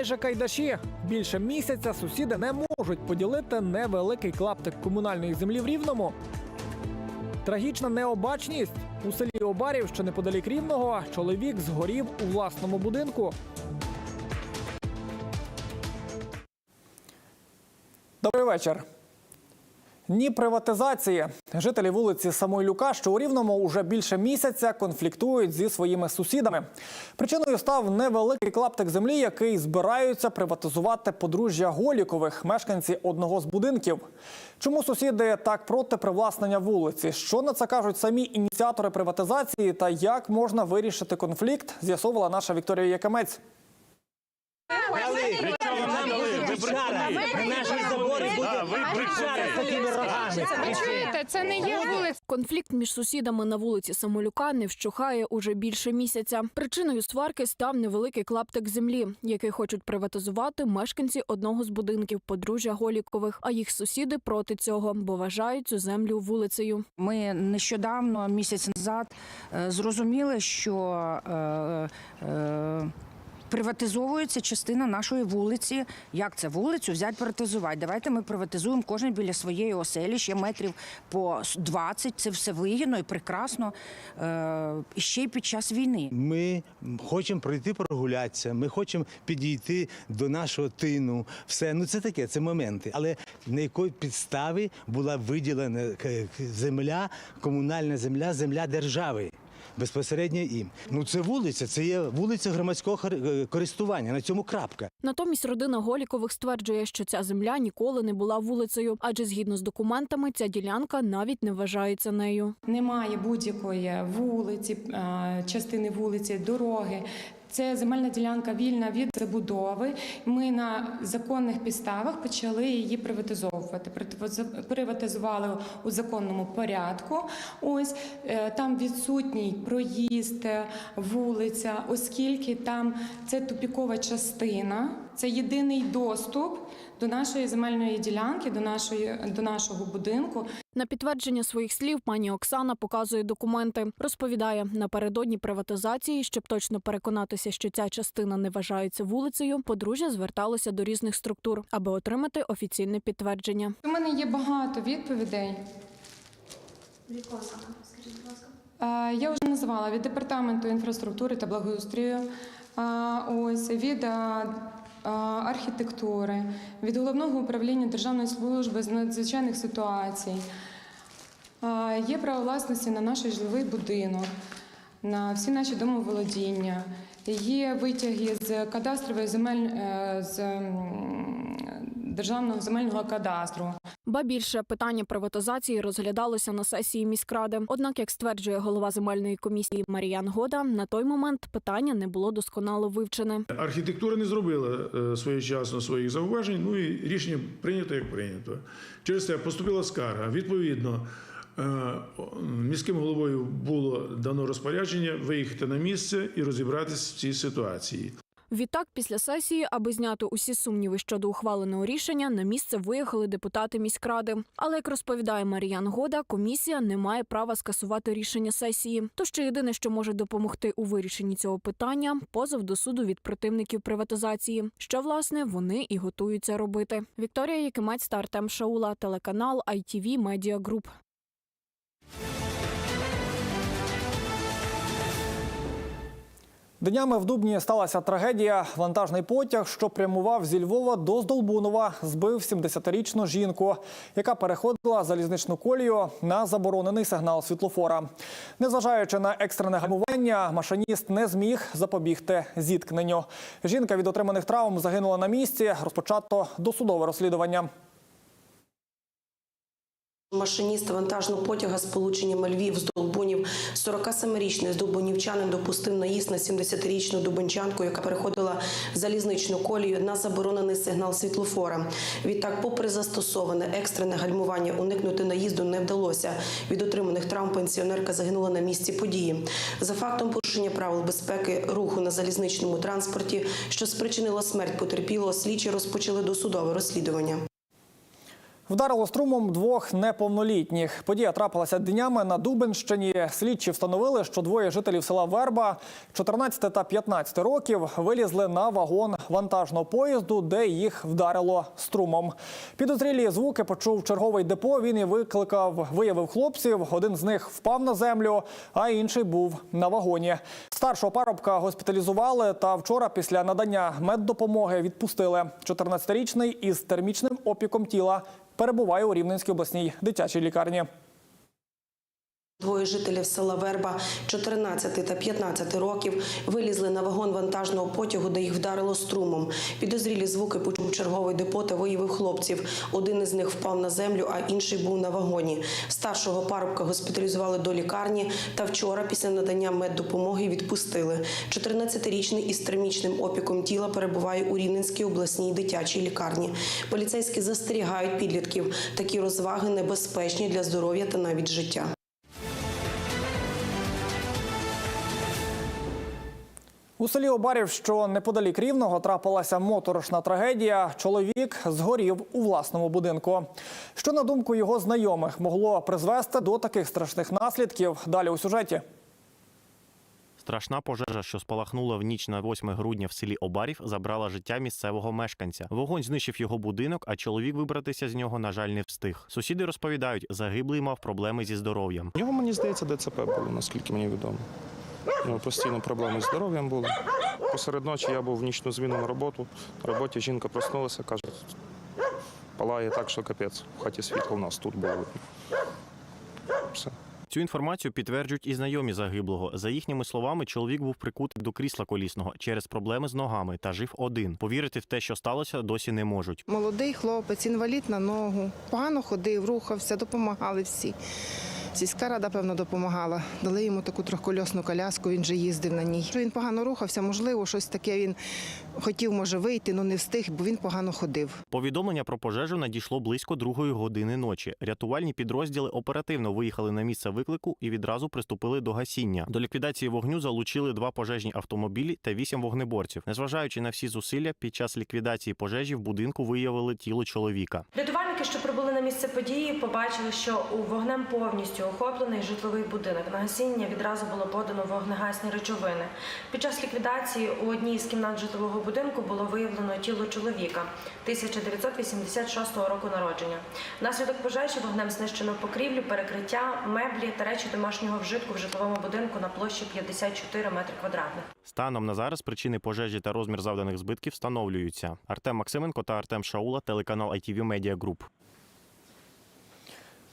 майже кайдаші. Більше місяця сусіди не можуть поділити невеликий клаптик комунальної землі в рівному. Трагічна необачність у селі Обарів, що неподалік рівного, чоловік згорів у власному будинку. Добрий вечір. Ні приватизації. Жителі вулиці Самойлюка, що у Рівному уже більше місяця конфліктують зі своїми сусідами. Причиною став невеликий клаптик землі, який збираються приватизувати подружжя Голікових, мешканці одного з будинків. Чому сусіди так проти привласнення вулиці? Що на це кажуть самі ініціатори приватизації та як можна вирішити конфлікт? З'ясовувала наша Вікторія Якамець. Вчора такими рогами. Ви чуєте, це не є вулиця. Конфлікт між сусідами на вулиці Самолюка не вщухає уже більше місяця. Причиною сварки став невеликий клаптик землі, який хочуть приватизувати мешканці одного з будинків подружжя Голікових. А їх сусіди проти цього, бо вважають цю землю вулицею. Ми нещодавно, місяць назад, е, зрозуміли, що е, е, приватизовується частина нашої вулиці. Як це вулицю взяти приватизувати? Давайте ми приватизуємо кожен біля своєї оселі, ще метрів по 20. Це все вигідно і прекрасно. Е, і ще й під час війни. Ми хочемо пройти прогулятися, ми хочемо підійти до нашого тину. Все, ну це таке, це моменти. Але на якій підставі була виділена к- земля, комунальна земля, земля держави. Безпосередньо їм. Ну це вулиця, це є вулиця громадського е, користування. На цьому крапка. Натомість родина Голікових стверджує, що ця земля ніколи не була вулицею, адже згідно з документами ця ділянка навіть не вважається нею. Немає будь-якої вулиці, частини вулиці, дороги. Це земельна ділянка вільна від забудови. Ми на законних підставах почали її приватизовувати. Приватиз- Приватизували у законному порядку. Ось е, там відсутній проїзд, е, вулиця, оскільки там це тупікова частина, це єдиний доступ до нашої земельної ділянки, до нашої до нашого будинку. На підтвердження своїх слів пані Оксана показує документи. Розповідає, напередодні приватизації, щоб точно переконатися, що ця частина не вважається вулицею, подружжя зверталося до різних структур, аби отримати офіційне підтвердження. У мене є багато відповідей. Е, Я вже називала від департаменту інфраструктури та благоустрою, ось від архітектури, від головного управління Державної служби з надзвичайних ситуацій. Е, Є право власності на наш житловий будинок, на всі наші домоволодіння. Є витяги з кадастрової земель е, з державного земельного кадастру. Ба більше питання приватизації розглядалося на сесії міськради. Однак, як стверджує голова земельної комісії Маріян Года, на той момент питання не було досконало вивчене. Архітектура не зробила е, своєчасно своїх зауважень, ну і рішення прийнято як прийнято. Через це поступила скарга. Відповідно, е, міським головою було дано розпорядження виїхати на місце і розібратися в цій ситуації. Відтак, після сесії, аби зняти усі сумніви щодо ухваленого рішення, на місце виїхали депутати міськради. Але як розповідає Маріян Года, комісія не має права скасувати рішення сесії. То що єдине, що може допомогти у вирішенні цього питання позов до суду від противників приватизації, що власне вони і готуються робити. Вікторія Якимець та Артем Шаула, телеканал ITV Media Group. Днями в Дубні сталася трагедія. Вантажний потяг, що прямував зі Львова до Здолбунова, збив 70-річну жінку, яка переходила залізничну колію на заборонений сигнал світлофора. Незважаючи на екстрене гальмування, машиніст не зміг запобігти зіткненню. Жінка від отриманих травм загинула на місці. Розпочато досудове розслідування. Машиніст вантажного потяга з полученням Львів з Долбунів 47-річний здолбунівчанин допустив наїзд на 70-річну дубенчанку, яка переходила залізничну колію на заборонений сигнал світлофора. Відтак, попри застосоване екстрене гальмування, уникнути наїзду не вдалося. Від отриманих травм пенсіонерка загинула на місці події. За фактом порушення правил безпеки руху на залізничному транспорті, що спричинило смерть потерпілого, слідчі розпочали досудове розслідування. Вдарило струмом двох неповнолітніх. Подія трапилася днями на Дубенщині. Слідчі встановили, що двоє жителів села Верба 14 та 15 років вилізли на вагон вантажного поїзду, де їх вдарило струмом. Підозрілі звуки почув черговий депо. Він і викликав, виявив хлопців. Один з них впав на землю, а інший був на вагоні. Старшого парубка госпіталізували та вчора після надання меддопомоги відпустили. 14-річний із термічним опіком тіла перебуває у Рівненській обласній дитячій лікарні. Двоє жителів села Верба 14 та 15 років вилізли на вагон вантажного потягу, де їх вдарило струмом. Підозрілі звуки почув черговий депо та виявив хлопців. Один із них впав на землю, а інший був на вагоні. Старшого парубка госпіталізували до лікарні та вчора після надання меддопомоги відпустили. 14-річний із термічним опіком тіла перебуває у Рівненській обласній дитячій лікарні. Поліцейські застерігають підлітків. Такі розваги небезпечні для здоров'я та навіть життя. У селі Обарів, що неподалік Рівного, трапилася моторошна трагедія. Чоловік згорів у власному будинку. Що, на думку його знайомих, могло призвести до таких страшних наслідків? Далі у сюжеті. Страшна пожежа, що спалахнула в ніч на 8 грудня в селі Обарів, забрала життя місцевого мешканця. Вогонь знищив його будинок, а чоловік вибратися з нього, на жаль, не встиг. Сусіди розповідають, загиблий мав проблеми зі здоров'ям. У нього, мені здається, ДЦП було, наскільки мені відомо. У постійно проблеми з здоров'ям були. Посеред ночі я був в нічну зміну на роботу. На роботі жінка проснулася, каже, палає так, що капець. В хаті світло в нас тут було. Все. Цю інформацію підтверджують і знайомі загиблого. За їхніми словами, чоловік був прикутий до крісла колісного через проблеми з ногами та жив один. Повірити в те, що сталося, досі не можуть. Молодий хлопець, інвалід на ногу. Погано ходив, рухався, допомагали всі. Сільська рада, певно, допомагала. Дали йому таку трьохкольосну коляску, він же їздив на ній. Він погано рухався, можливо, щось таке він хотів, може, вийти, але не встиг, бо він погано ходив. Повідомлення про пожежу надійшло близько другої години ночі. Рятувальні підрозділи оперативно виїхали на місце виклику і відразу приступили до гасіння. До ліквідації вогню залучили два пожежні автомобілі та вісім вогнеборців. Незважаючи на всі зусилля, під час ліквідації пожежі в будинку виявили тіло чоловіка. Рятувальники, що прибули на місце події, побачили, що у вогнем повністю охоплений житловий будинок. На гасіння відразу було подано вогнегасні речовини. Під час ліквідації у одній з кімнат житлового будинку було виявлено тіло чоловіка 1986 року народження. Внаслідок пожежі вогнем знищено покрівлю, перекриття, меблі та речі домашнього вжитку в житловому будинку на площі 54 метри квадратних. Станом на зараз причини пожежі та розмір завданих збитків встановлюються. Артем Максименко та Артем Шаула, телеканал ITV Media Group.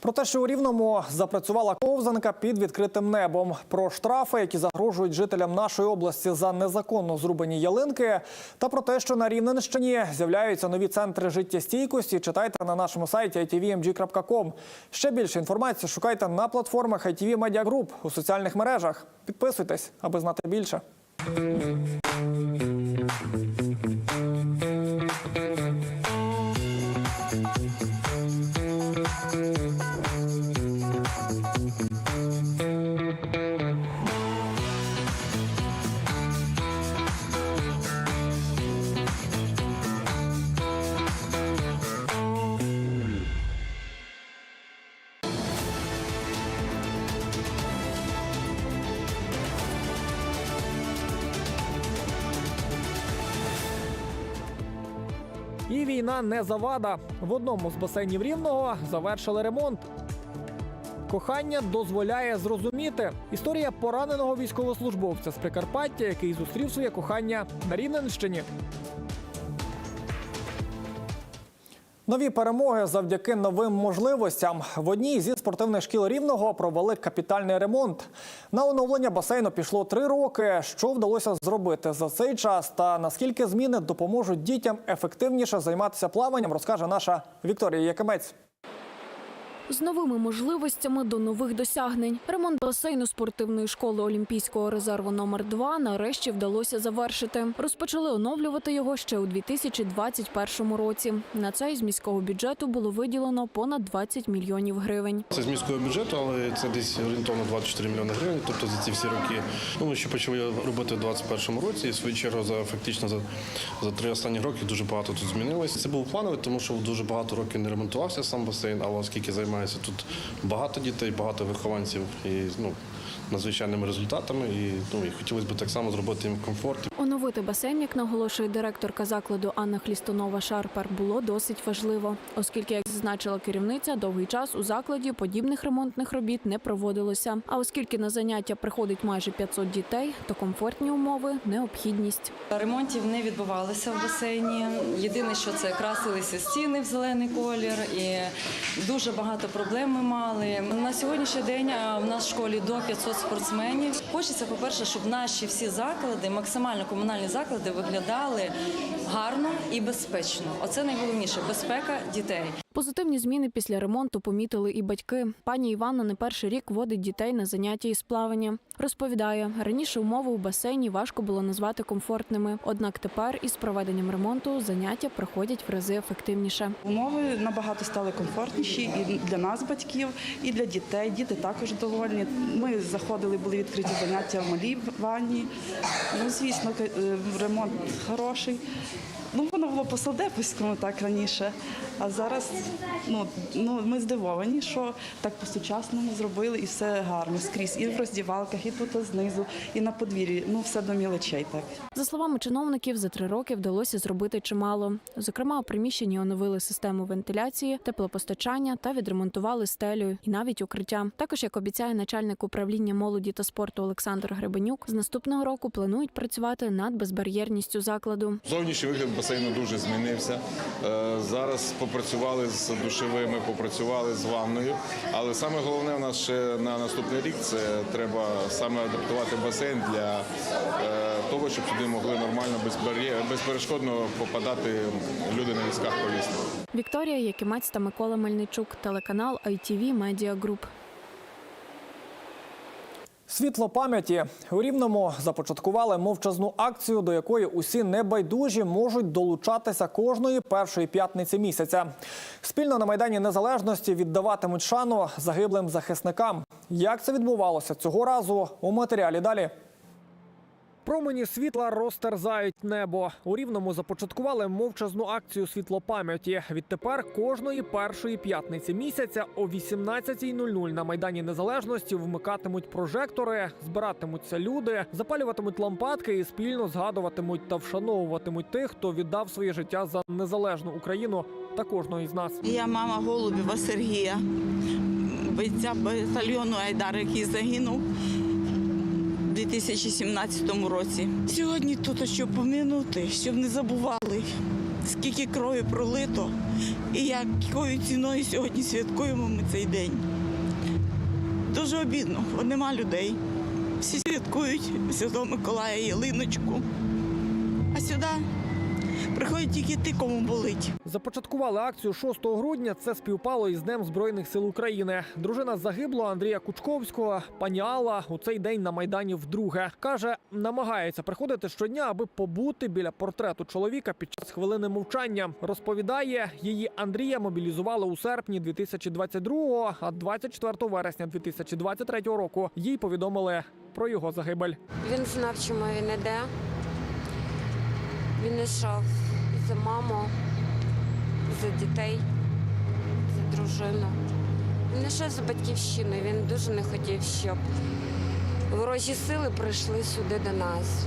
Про те, що у Рівному запрацювала ковзанка під відкритим небом. Про штрафи, які загрожують жителям нашої області за незаконно зрубані ялинки. Та про те, що на Рівненщині з'являються нові центри життєстійкості. Читайте на нашому сайті itvmg.com. Ще більше інформації шукайте на платформах ITV Media Group у соціальних мережах. Підписуйтесь, аби знати більше. Війна не завада. В одному з басейнів рівного завершили ремонт. Кохання дозволяє зрозуміти. Історія пораненого військовослужбовця з Прикарпаття, який зустрів своє кохання на Рівненщині. Нові перемоги завдяки новим можливостям. В одній зі спортивних шкіл рівного провели капітальний ремонт. На оновлення басейну пішло три роки. Що вдалося зробити за цей час та наскільки зміни допоможуть дітям ефективніше займатися плаванням, розкаже наша Вікторія Якимець. З новими можливостями до нових досягнень. Ремонт басейну спортивної школи Олімпійського резерву номер 2 нарешті вдалося завершити. Розпочали оновлювати його ще у 2021 році. На це із міського бюджету було виділено понад 20 мільйонів гривень. Це з міського бюджету, але це десь орієнтовно 24 мільйони гривень. Тобто за ці всі роки. Ну, ми ще почали робити у 2021 році. І свою чергу за фактично за, за три останні роки дуже багато тут змінилося. Це був плановий, тому що дуже багато років не ремонтувався сам басейн, але оскільки займається тут багато дітей, багато вихованців і ну, надзвичайними результатами. І, ну, і хотілося б так само зробити їм комфорт. Оновити басейн, як наголошує директорка закладу Анна Хлістонова Шарпер, було досить важливо, оскільки, як зазначила керівниця, довгий час у закладі подібних ремонтних робіт не проводилося. А оскільки на заняття приходить майже 500 дітей, то комфортні умови необхідність. Ремонтів не відбувалося в басейні. Єдине, що це красилися стіни в зелений колір, і дуже багато проблем ми мали. На сьогоднішній день в нас в школі до 500 спортсменів. Хочеться, по-перше, щоб наші всі заклади, максимально комунальні заклади, виглядали гарно і безпечно. Оце найголовніше безпека дітей. Позитивні зміни після ремонту помітили і батьки. Пані Іванна не перший рік водить дітей на заняття із плавання. Розповідає, раніше умови у басейні важко було назвати комфортними. Однак тепер із проведенням ремонту заняття проходять в рази ефективніше. Умови набагато стали комфортніші і для нас, батьків, і для дітей. Діти також довольні. Ми заходили, були відкриті заняття в малій ванні. Ну, звісно, е, ремонт хороший. Ну, воно було по солдепівському так раніше. А зараз ну, ну, ми здивовані, що так по-сучасному зробили і все гарно скрізь. І в роздівалках, і тут знизу, і на подвір'ї. Ну, все до мілочей так. За словами чиновників, за три роки вдалося зробити чимало. Зокрема, у приміщенні оновили систему вентиляції, теплопостачання та відремонтували стелю і навіть укриття. Також, як обіцяє начальник управління молоді та спорту Олександр Гребенюк, з наступного року планують працювати над безбар'єрністю закладу. Зовнішній вигляд басейну дуже змінився. Е, Зараз попрацювали з душевими, попрацювали з ванною. Але саме головне у нас ще на наступний рік це треба саме адаптувати басейн для е, того, щоб сюди могли нормально безперешкодно попадати люди на візках колісних. Вікторія Якимець та Микола Мельничук, телеканал ITV Media Group. Світло пам'яті у рівному започаткували мовчазну акцію, до якої усі небайдужі можуть долучатися кожної першої п'ятниці місяця. Спільно на майдані незалежності віддаватимуть шану загиблим захисникам. Як це відбувалося цього разу у матеріалі далі? Промені світла розтерзають небо. У рівному започаткували мовчазну акцію світлопам'яті. Відтепер кожної першої п'ятниці місяця о 18.00 на майдані незалежності вмикатимуть прожектори, збиратимуться люди, запалюватимуть лампадки і спільно згадуватимуть та вшановуватимуть тих, хто віддав своє життя за незалежну Україну та кожного із нас. Я мама Голубєва Сергія, бійця батальйону Айдар, який загинув 2017 році. Сьогодні тут, щоб поминути, щоб не забували, скільки крові пролито і якою ціною сьогодні святкуємо ми цей день. Дуже обідно, бо нема людей. Всі святкують Святого Миколая ялиночку. А сюди приходять тільки ті, кому болить. Започаткували акцію 6 грудня. Це співпало із Днем Збройних сил України. Дружина загиблого Андрія Кучковського, пані Алла, у цей день на майдані вдруге каже, намагається приходити щодня, аби побути біля портрету чоловіка під час хвилини мовчання. Розповідає, її Андрія мобілізували у серпні 2022-го, а 24 вересня 2023 року їй повідомили про його загибель. Він знав, чому він іде. Він йшов за маму, за дітей, за дружину. Він йшов за батьківщину. Він дуже не хотів, щоб ворожі сили прийшли сюди до нас.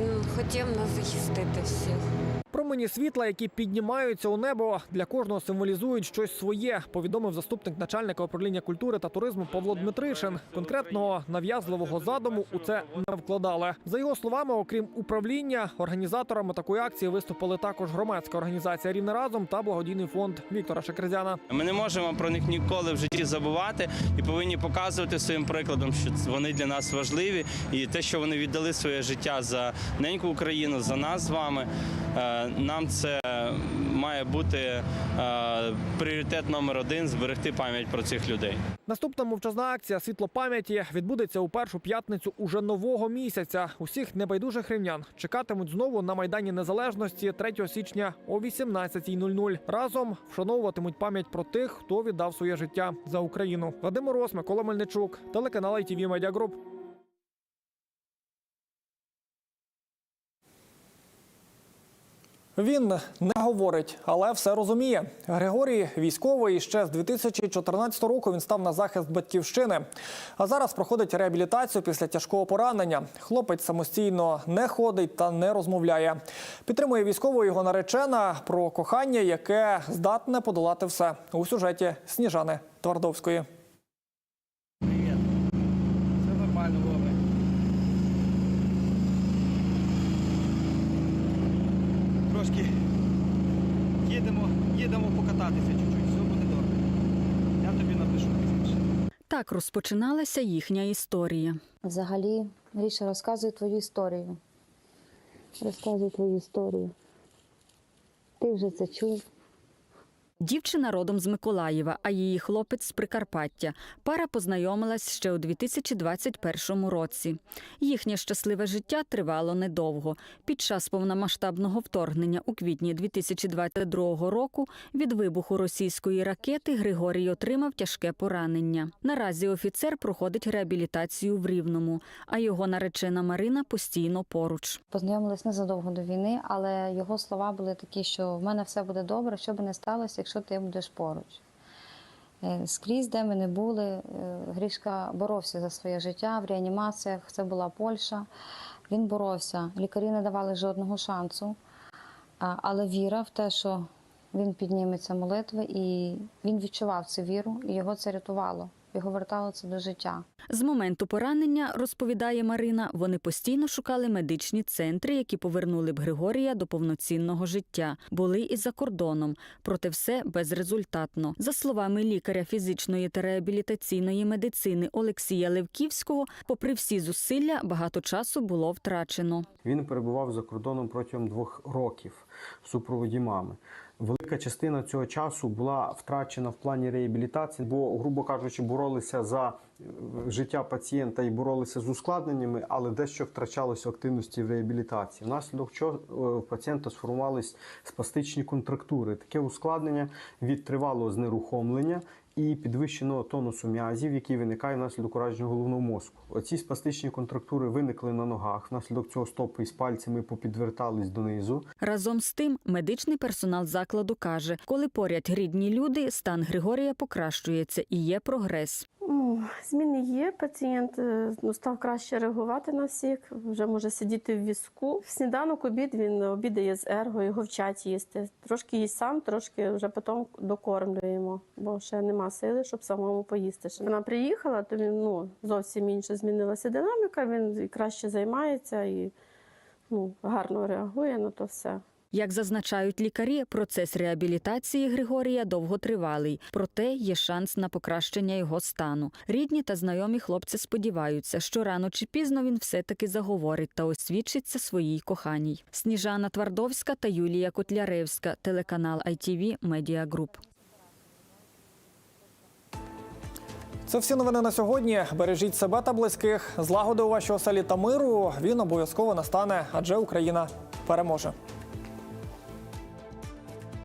Він хотів нас захистити всіх. Промені світла, які піднімаються у небо, для кожного символізують щось своє. Повідомив заступник начальника управління культури та туризму Павло Дмитришин. Конкретного нав'язливого задуму у це не вкладали. За його словами, окрім управління, організаторами такої акції виступили також громадська організація Рівне разом та благодійний фонд Віктора Шекерзяна. Ми не можемо про них ніколи в житті забувати і повинні показувати своїм прикладом, що вони для нас важливі, і те, що вони віддали своє життя за неньку Україну, за нас з вами. Нам це має бути е, пріоритет номер один зберегти пам'ять про цих людей. Наступна мовчазна акція Світло пам'яті відбудеться у першу п'ятницю уже нового місяця. Усіх небайдужих рівнян чекатимуть знову на майдані незалежності 3 січня о 18.00. Разом вшановуватимуть пам'ять про тих, хто віддав своє життя за Україну. Вадим Мороз, Микола Мельничук, телеканал ITV Media Group. Він не говорить, але все розуміє. Григорій військовий ще з 2014 року він став на захист батьківщини. А зараз проходить реабілітацію після тяжкого поранення. Хлопець самостійно не ходить та не розмовляє. Підтримує військового його наречена про кохання, яке здатне подолати все у сюжеті Сніжани Твардовської. Все нормально, добре. Трошки їдемо, їдемо покататися чуть-чуть, все буде добре. Я тобі напишу пізніше. Так розпочиналася їхня історія. Взагалі, Ріша, розказуй твою історію. Розказуй твою історію. Ти вже це чув. Дівчина родом з Миколаєва, а її хлопець з Прикарпаття. Пара познайомилась ще у 2021 році. Їхнє щасливе життя тривало недовго. Під час повномасштабного вторгнення у квітні 2022 року від вибуху російської ракети Григорій отримав тяжке поранення. Наразі офіцер проходить реабілітацію в Рівному, а його наречена Марина постійно поруч. Познайомились незадовго до війни, але його слова були такі, що в мене все буде добре, що би не сталося, якщо ти будеш поруч. Е, Скрізь, де ми не були, е, Грішка боровся за своє життя в реанімаціях. Це була Польща. Він боровся. Лікарі не давали жодного шансу. Але віра в те, що він підніметься молитви, і він відчував цю віру, і його це рятувало. Його вертало це до життя. З моменту поранення, розповідає Марина, вони постійно шукали медичні центри, які повернули б Григорія до повноцінного життя. Були і за кордоном, проте все безрезультатно. За словами лікаря фізичної та реабілітаційної медицини Олексія Левківського, попри всі зусилля, багато часу було втрачено. Він перебував за кордоном протягом двох років в супроводі мами. Велика частина цього часу була втрачена в плані реабілітації, бо, грубо кажучи, боролися за е, життя пацієнта і боролися з ускладненнями, але дещо втрачалося активності в реабілітації. Внаслідок чого е, у пацієнта сформувались спастичні контрактури. Таке ускладнення від тривалого знерухомлення і підвищеного тонусу м'язів, який виникає внаслідок ураження головного мозку. Оці спастичні контрактури виникли на ногах. Внаслідок цього стопи із пальцями попідвертались донизу. Разом з тим, медичний персонал закладу каже, коли поряд рідні люди, стан Григорія покращується і є прогрес. Ну, зміни є. Пацієнт е, ну, став краще реагувати на всіх, вже може сидіти в візку. В сніданок обід він обідає з ерго, його вчать їсти. Трошки їсть сам, трошки вже потім докормлюємо, бо ще нема сили, щоб самому поїсти. Ще Вона приїхала, то він ну, зовсім інше змінилася динаміка, він краще займається і ну, гарно реагує на то все. Як зазначають лікарі, процес реабілітації Григорія довготривалий, проте є шанс на покращення його стану. Рідні та знайомі хлопці сподіваються, що рано чи пізно він все-таки заговорить та освідчиться своїй коханій. Сніжана Твардовська та Юлія Котляревська, телеканал ITV Media Group. Це всі новини на сьогодні. Бережіть себе та близьких. Злагоди у вашій оселі та миру. Він обов'язково настане, адже Україна переможе.